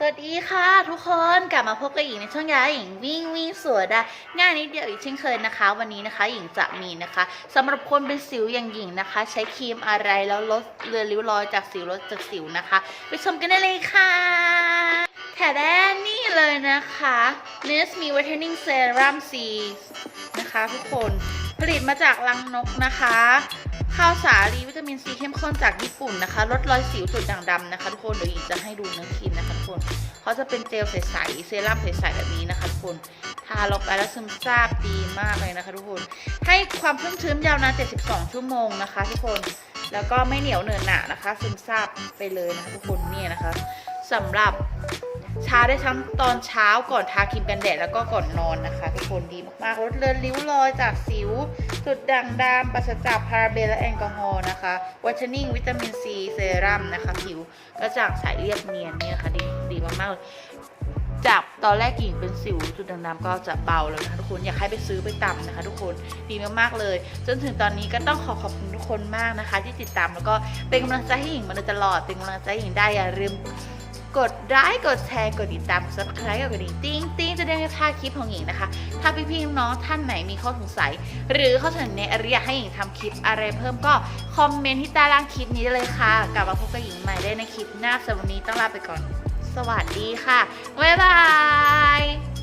สวัสดีค่ะทุกคนกลับมาพบกับหญิงในช่องยาหญิงวิ่งวิ่งสวยได้ง่ายนิดเดียวอีกเช่นเคยนะคะ วันนี้นะคะหญิงจะมีนะคะสำหรับคนเป็นสิวอย่างหญิงนะคะ ใช้ครีมอะไรแล้วลดเลือริ้วรอยจากสิวลดจากสิวนะคะ ไปชมกันได้เลยค่ะแถแดนนี่เลยนะคะ n e s m e Whitening Serum C นะคะทุกคนผลิตมาจากรังนกนะคะ ข้าวสาลีวิตามินซีเข้มข้นจากญี่ปุ่นนะคะลดรอยสิวจุดด่างดำนะคะทุกคนเดี๋ยวหญิงจะให้ดูเนื้อครีมนะคะทุกคนเขาจะเป็นเจลใสๆเซรั่มใสๆแบบนี้นะคะทุกคนทาลงไปแล้วซึมซาบดีมากเลยนะคะทุกคน ให้ความชุ่มชื้นยาวนาน 72 ชั่วโมงนะคะทุกคนแล้วก็ไม่เหนียวเหนอะหนะนะคะ ซึมซาบไปเลยนะคะทุกคนเนี่ยนะคะสำหรับ ชาได้ทั้งตอนเช้าก่อนทาครีมกันแดดแล้วก็ก่อนนอนนะคะทุกคนดีมากๆลดเลือนริ้วรอยจากสิว จุดด่างดำปราศจากพาราเบนและแอลกอฮอล์นะคะวัชนิ่งวิตามินซีเซรั่มนะคะ ผิวกระจ่างใสเรียบเนียนเนี่นะคะดีดีมากๆ จากตอนแรกกิ่งเป็นสิวจุดด่างดำก็จะเบาแล้วนะคะทุกคนอยากให้ไปซื้อไปตำนะคะ ทุกคนดีมากๆเลย จนถึงตอนนี้ก็ต้องขอขอบคุณทุกคนมากนะคะ ที่ติดตามแล้วก็เป็นกำลังใจให้หญิงมาโดยตลอดเป็นกำลังใจให้หญิงได้อย่าลืม กดไลค์กดแชร์กดติดตาม subscribe กดกระดิ่งติ้งติ้งจะได้ไม่พลาดคลิปของหญิงนะคะ ถ้าพี่ๆน้องๆท่านไหนมีข้อสงสัย หรือข้อเสนอแนะหรืออยากให้หญิงทำคลิปอะไรเพิ่มก็คอมเมนต์ที่ใต้ล่างคลิปนี้ได้เลยค่ะ กลับมาพบกับหญิงใหม่ได้ในคลิปหน้าสำหรับวันนี้ต้องลาไปก่อน สวัสดีค่ะบ๊ายบาย